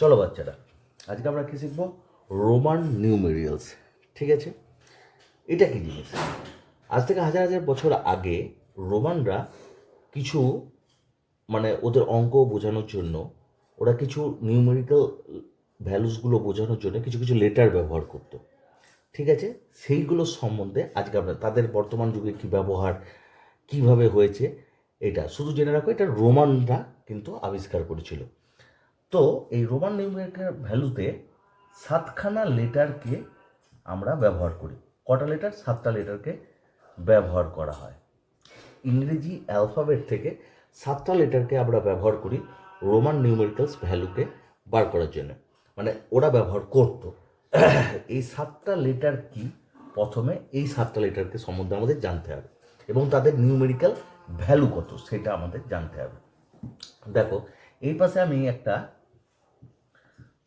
চলো বাচ্চারা, আজকে আমরা কি শিখব? রোমান নিউমেরিয়ালস ঠিক আছে? এটা কি জিনিস আজ থেকে হাজার হাজার বছর আগে রোমানরা কিছু মানে ওদের অঙ্ক বোঝানোর জন্য, ওরা কিছু নিউমেরিক্যাল ভ্যালুসগুলো বোঝানোর জন্য কিছু কিছু লেটার ব্যবহার করতো। ঠিক আছে? সেইগুলো সম্বন্ধে আজকে আমরা, তাদের বর্তমান যুগে কী ব্যবহার, কীভাবে হয়েছে, এটা শুধু জেনে রাখো, এটা রোমানরা কিন্তু আবিষ্কার করেছিল। তো এই রোমান নিউমেরিক্যাল ভ্যালুতে সাতখানা লেটারকে আমরা ব্যবহার করি। কটা লেটার? সাতটা লেটারকে ব্যবহার করা হয়। ইংরেজি অ্যালফাবেট থেকে সাতটা লেটারকে আমরা ব্যবহার করি রোমান নিউমেরিক্যালস ভ্যালুকে বার করার জন্য। মানে ওরা ব্যবহার করতো। এই সাতটা লেটার কি? প্রথমে এই সাতটা লেটারকে সম্বন্ধে আমাদের জানতে হবে এবং তাদের নিউমেরিক্যাল ভ্যালু কত, সেটা আমাদের জানতে হবে। দেখো, এই পাশে আমি একটা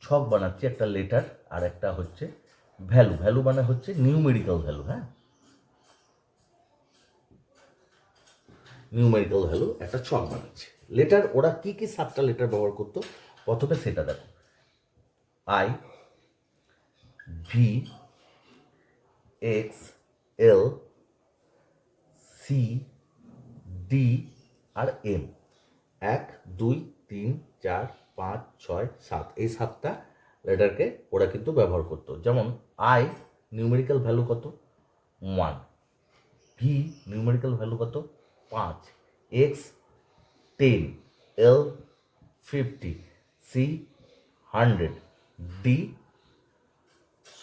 ছক বানাচ্ছি, একটা লেটার আর একটা হচ্ছে ভ্যালু ভ্যালু মানে হচ্ছে নিউ নিউমেরিক্যাল ভ্যালু হ্যাঁ? নিউ নিউমেরিক্যাল ভ্যালু একটা ছক বানাচ্ছে। লেটার ওরা কি কি সাতটা লেটার ব্যবহার করতো? প্রথমে সেটা দেখো। I V X L C D R M এক, দুই, তিন, চার পাঁচ, ছয়, সাত, এই সাতটা লেটারকে ওরা কিন্তু ব্যবহার করতো। যেমন আই নিউমেরিক্যাল ভ্যালু কত? ওয়ান ভি নিউমেরিক্যাল ভ্যালু কত? পাঁচ। X ten L fifty C hundred D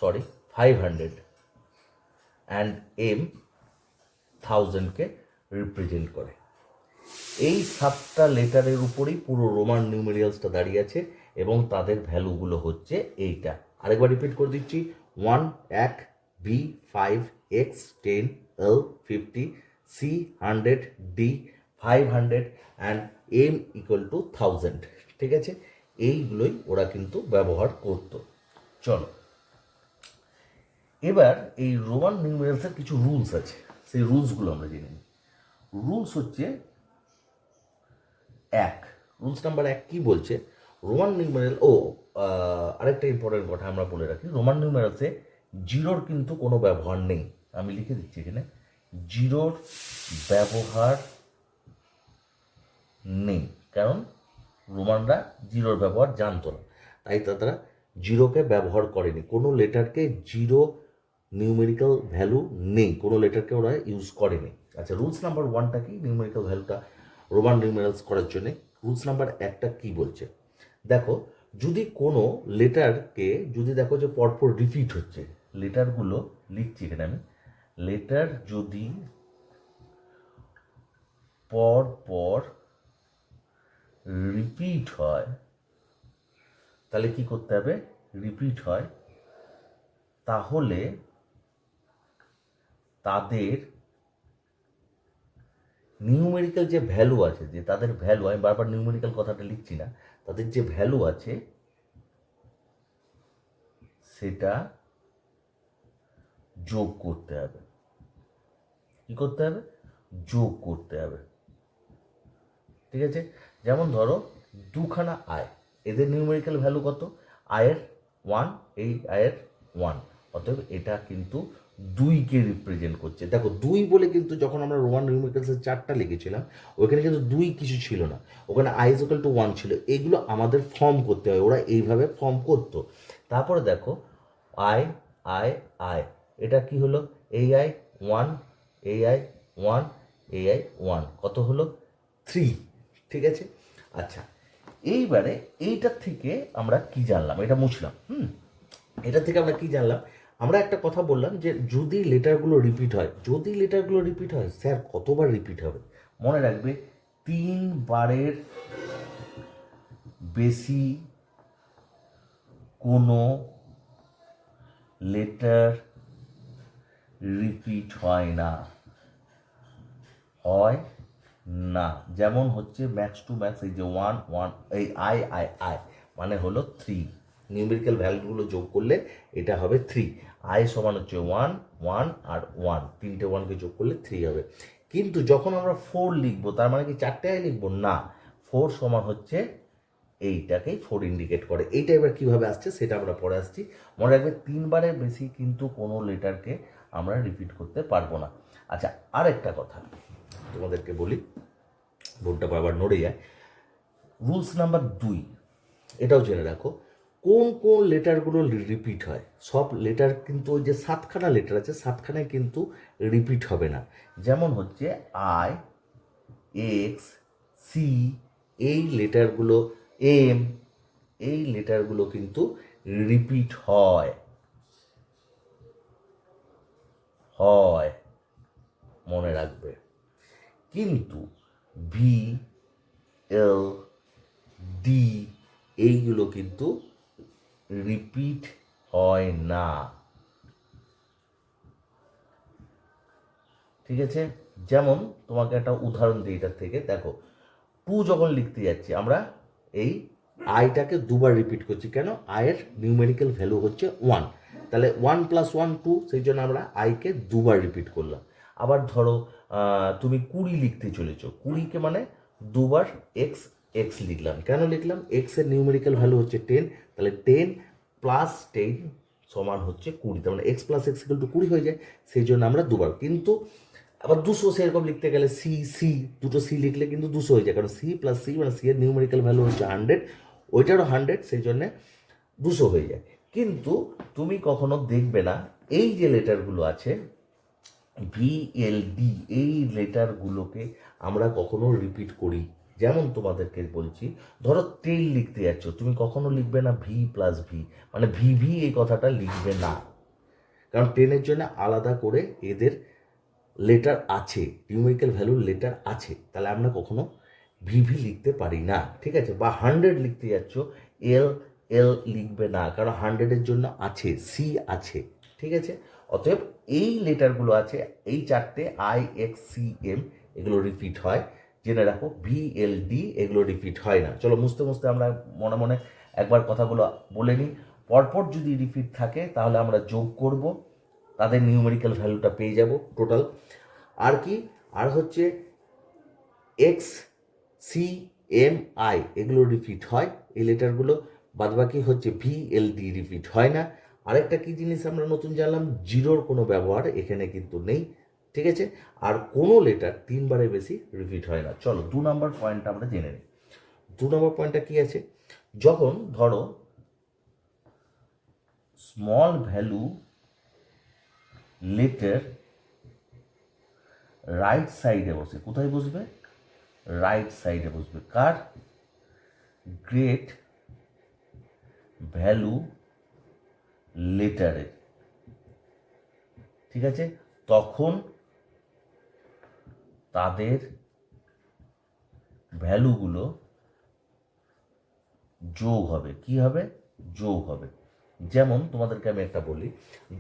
sorry five hundred and M থাউজেন্ডকে represent করে। এই সাতটা লেটারের উপরেই পুরো রোমান নিউমেরিয়ালসটা দাঁড়িয়ে আছে এবং তাদের ভ্যালুগুলো হচ্ছে এইটা। আরেকবার রিপিট করে দিচ্ছি। ওয়ান এক V five X ten L fifty C hundred D five hundred and M equal to thousand ঠিক আছে? এইগুলোই ওরা কিন্তু ব্যবহার করতো। চলো। এবার এই রোমান নিউমেরিয়ালসের কিছু রুলস আছে। সেই রুলসগুলো আমরা জেনে নিই। রুলস হচ্ছে এক। রুলস নাম্বার এক কি বলছে? রোমান নিউমেরাল ও আরেকটা ইম্পর্টেন্ট কথা আমরা বলে রাখি, রোমান নিউমেরালসে জিরোর কিন্তু কোনো ব্যবহার নেই। আমি লিখে দিচ্ছি এখানে। জিরোর ব্যবহার নেই। কারণ রোমানরা জিরোর ব্যবহার জানতো না। তাই তারা জিরোকে ব্যবহার করেনি। কোনো লেটারকে জিরো নিউমেরিক্যাল ভ্যালু নেই। কোনো লেটারকে ওরা ইউজ করেনি। আচ্ছা রুলস নাম্বার ওয়ানটা কি? নিউমেরিক্যাল ভ্যালুটা রোমান নিউমেরালস করার জন্য রুলস নাম্বার একটা কি বলছে? দেখো, যদি কোনো লেটারকে যদি দেখো যে পরপর রিপিট হচ্ছে লেটারগুলো লিখছি এখানে আমি লেটার যদি পর পর রিপিট হয়, তাহলে কি করতে হবে? রিপিট হয়। তাহলে তাদের নিউমেরিক্যাল যে ভ্যালু আছে, যে তাদের ভ্যালু আমি বারবার নিউমেরিক্যাল কথাটা লিখছি না, তাদের যে ভ্যালু আছে, সেটা যোগ করতে হবে। কি করতে হবে? যোগ করতে হবে। ঠিক আছে? যেমন ধরো, দুখানা আয়। এদের নিউমেরিক্যাল ভ্যালু কত? আয়ের ওয়ান এই আয়ের ওয়ান অতএব এটা কিন্তু দুইকে রিপ্রেজেন্ট করছে। দেখো, দুই বলে কিন্তু যখন আমরা রোমান নিউমেরিক্যালসের চারটা লিখেছিলাম, ওখানে কিন্তু দুই কিছু ছিল না। ওখানে আই ইকাল টু ওয়ান ছিল। এগুলো আমাদের ফর্ম করতে হয়। ওরা এইভাবে ফর্ম করতো। তারপরে দেখো আই আই আই এটা কি হলো? এই আই ওয়ান এই আই ওয়ান এই আই ওয়ান কত হলো? থ্রি ঠিক আছে? আচ্ছা এইবারে এইটার থেকে আমরা কি জানলাম? এটা মুছলাম। হুম? এটা থেকে আমরা কি জানলাম? আমরা একটা কথা বললাম যে যদি লেটারগুলো রিপিট হয়, যদি লেটারগুলো রিপিট হয় স্যার কতবার রিপিট হবে? মনে রাখবে তিনবারের বেশি কোনো লেটার রিপিট হয় না। হয় না। যেমন হচ্ছে ম্যাক্স টু ম্যাক্স এই যে ওয়ান ওয়ান এই আই আই আই মানে হলো থ্রি নিউমেরিক্যাল ভ্যালুগুলো যোগ করলে এটা হবে থ্রি আই সমান হচ্ছে ওয়ান ওয়ান আর ওয়ান তিনটে ওয়ানকে যোগ করলে থ্রি হবে। কিন্তু যখন আমরা ফোর লিখব, তার মানে কি চারটে আই লিখব? না। ফোর সমান হচ্ছে এইটাকেই ফোর ইন্ডিকেট করে। এইটা এবার কীভাবে আসছে সেটা আমরা পরে আসছি। মনে রাখবে তিনবারের বেশি কিন্তু কোনো লেটারকে আমরা রিপিট করতে পারব না। আচ্ছা আর একটা কথা তোমাদেরকে বলি। বোর্ডটা বারবার নড়ে যায়। রুলস নাম্বার দুই, এটাও জেনে রাখো। কোন কোন লেটারগুলো রিপিট হয়? সব লেটার কিন্তু ওই যে সাতখানা লেটার আছে, সাতখানায় কিন্তু রিপিট হবে না। যেমন হচ্ছে আই এক্স সি এই লেটারগুলো এম এই লেটারগুলো কিন্তু রিপিট হয়। হয়, মনে রাখবে। কিন্তু ভি এল ডি এইগুলো কিন্তু রিপিট হয় না। ঠিক আছে? যেমন তোমাকে একটা উদাহরণ দিই এটার থেকে। দেখো টু যখন লিখতে যাচ্ছি, আমরা এই আইটাকে দুবার রিপিট করছি। কেন? আয়ের নিউমেরিক্যাল ভ্যালু হচ্ছে ওয়ান তাহলে ওয়ান প্লাস ওয়ান টু সেই জন্য আমরা আইকে দুবার রিপিট করলাম। আবার ধরো তুমি কুড়ি লিখতে চলেছো। কুড়িকে মানে দুবার এক্স এক্স লিখলাম। কেন লিখলাম? এক্সের নিউমেরিক্যাল ভ্যালু হচ্ছে টেন তাহলে টেন প্লাস টেন সমান হচ্ছে কুড়ি, তার মানে এক্স প্লাস এক্স টু কুড়ি হয়ে যায়, সেই জন্য আমরা দুবার, কিন্তু আবার দুশো সেরকম লিখতে গেলে সি সি দুটো সি লিখলে কিন্তু দুশো হয়ে যায়, কারণ সি প্লাস সি মানে সি এর নিউমেরিক্যাল ভ্যালু হচ্ছে হান্ড্রেড ওইটারও হান্ড্রেড সেই জন্যে দুশো হয়ে যায়। কিন্তু তুমি কখনো দেখবে না, এই যে লেটারগুলো আছে ভিএলডি এই লেটারগুলোকে আমরা কখনো রিপিট করি যেমন তোমাদেরকে বলছি, ধরো তেল লিখতে যাচ্ছ, তুমি কখনো লিখবে না ভি প্লাস ভি মানে ভি ভি এই কথাটা লিখবে না। কারণ টেনের জন্য আলাদা করে এদের লেটার আছে নিউমেরিক্যাল ভ্যালুর লেটার আছে, তাহলে আমরা কখনো ভিভি লিখতে পারি না, ঠিক আছে? বা হান্ড্রেড লিখতে যাচ্ছ এল এল লিখবে না, কারণ হান্ড্রেডের জন্য আছে সি আছে, ঠিক আছে? অতএব এই লেটারগুলো আছে, এই চারটে আই এক্স সি এম এগুলো রিপিট হয়। জেনে রাখো ভি এল ডি এগুলো রিপিট হয় না। চলো মুছতে মুছতে আমরা মনে মনে একবার কথাগুলো বলে নিই। পরপর যদি রিপিট থাকে, তাহলে আমরা যোগ করব, তাদের নিউমেরিক্যাল ভ্যালুটা পেয়ে যাব টোটাল আর কি? আর হচ্ছে এক্স সি এম আই এগুলো রিপিট হয় এই লেটারগুলো বাদবাকি হচ্ছে ভি এল ডি রিপিট হয় না। আরেকটা কি জিনিস আমরা নতুন জানলাম? জিরোর কোনো ব্যবহার এখানে কিন্তু নেই। ঠিক আছে? আর কোনো লেটার তিনবারের বেশি রিপিট হয় না। চলো, দু নম্বর পয়েন্টটা আমরা জেনে নিই। দু নম্বর পয়েন্টটা কি আছে? যখন ধরো স্মল ভ্যালু লেটার রাইট সাইডে বসে, কোথায় বসবে? রাইট সাইডে বসবে। কার? গ্রেট ভ্যালু লেটারে ঠিক আছে? তখন তাদের ভ্যালুগুলো যোগ হবে। কি হবে? যোগ হবে। যেমন তোমাদেরকে আমি একটা বলি,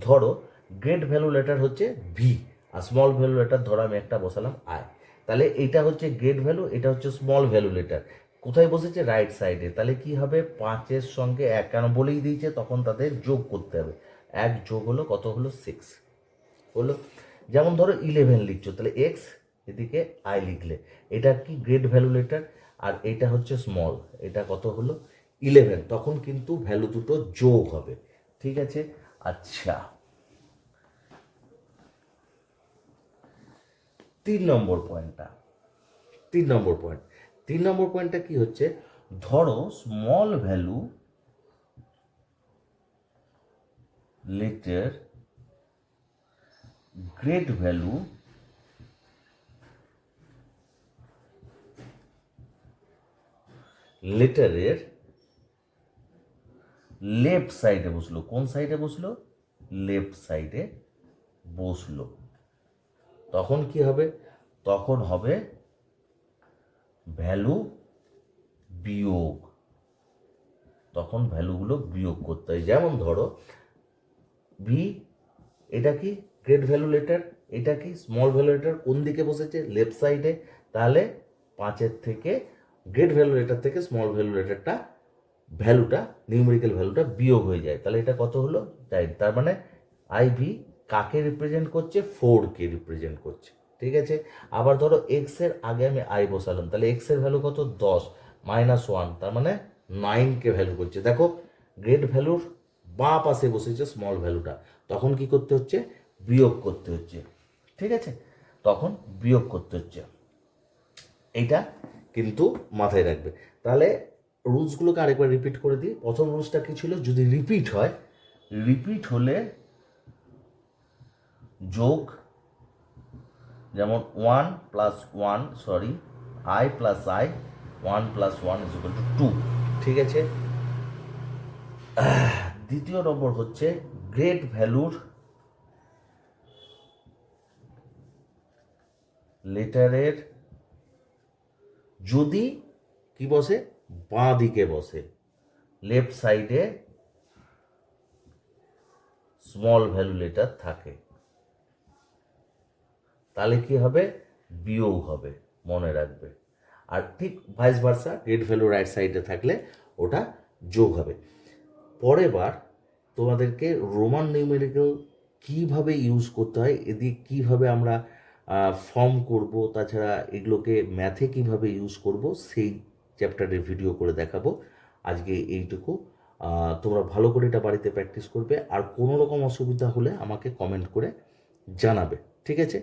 ধরো গ্রেট ভ্যালু লেটার হচ্ছে ভি আর স্মল ভ্যালু লেটার ধরো আমি একটা বসালাম আই তাহলে এটা হচ্ছে গ্রেট ভ্যালু এটা হচ্ছে স্মল ভ্যালু লেটার কোথায় বসেছে? রাইট সাইডে তাহলে কি হবে? পাঁচের সঙ্গে এক কেন বলেই দিয়েছে, তখন তাদের যোগ করতে হবে। এক যোগ হলো কত হলো? সিক্স হলো? যেমন ধরো ইলেভেন লিখছো, তাহলে এক্স এদিকে আই লিখলে। এটা কি গ্রেট ভ্যালু লেটার আর এটা হচ্ছে স্মল এটা কত হলো? ইলেভেন তখন কিন্তু ভ্যালু দুটো যোগ হবে। ঠিক আছে? আচ্ছা। তিন নম্বর পয়েন্টটা তিন নম্বর পয়েন্ট তিন নম্বর পয়েন্টটা কি হচ্ছে? ধরো small value letter great value লেটারের left সাইডে বসল। কোন সাইডে বসল? লেফট সাইডে বসল। তখন কি হবে? তখন হবে ভ্যালু বিয়োগ। তখন ভ্যালুগুলো বিয়োগ করতে হয়। যেমন ধরো ভি এটা কি গ্রেট ভ্যালু লেটার এটা কি স্মল ভ্যালু লেটার কোন দিকে বসেছে? লেফট সাইডে তাহলে পাঁচের থেকে গ্রেট ভ্যালু লেটার থেকে স্মল ভ্যালু লেটারটা ভ্যালুটা নিউমেরিক্যাল ভ্যালুটা বিয়োগ হয়ে যায়। তাহলে এটা কত হলো? তাই তার মানে আই ভি কাকে রিপ্রেজেন্ট করছে? ফোর কে রিপ্রেজেন্ট করছে। ঠিক আছে? আবার ধরো এক্সের আগে আমি আই বসালাম। তাহলে এক্সের ভ্যালু কত? দশ। মাইনাস ওয়ান তার মানে নাইনকে ভ্যালু করছে। দেখো গ্রেট ভ্যালুর বাঁ পাশে বসেছে স্মল ভ্যালুটা তখন কি করতে হচ্ছে? বিয়োগ করতে হচ্ছে। ঠিক আছে? তখন বিয়োগ করতে হচ্ছে। এইটা কিন্তু মাথায় রাখবে। তাহলে রুলসগুলোকে আরেকবার রিপিট করে দিই। প্রথম রুলসটা কি ছিল? যদি রিপিট হয় রিপিট হলে যোগ যেমন one plus one sorry I plus I one plus one is equal to two ঠিক আছে? দ্বিতীয় নম্বর হচ্ছে গ্রেট ভ্যালুর লেটারের যদি কি বসে? বাঁ দিকে বসে। লেফট সাইডে স্মল ভ্যালু লেটার থাকে। তাহলে কি হবে? বিয়োগ হবে, মনে রাখবে। আর ঠিক vice versa great value right সাইডে থাকলে ওটা যোগ হবে। পরের বার তোমাদেরকে রোমান নিউমেরিক্যাল কীভাবে ইউজ করতে হয়, এদিকে কীভাবে আমরা ফর্ম করব, তাছাড়া এগুলোকে ম্যাথে কীভাবে ইউজ করব, সেই চ্যাপ্টারের ভিডিও করে দেখাবো। আজকে এইটুকু। তোমরা ভালো করে এটা বাড়িতে প্র্যাকটিস করবে। আর কোনো রকম অসুবিধা হলে আমাকে কমেন্ট করে জানাবে। ঠিক আছে?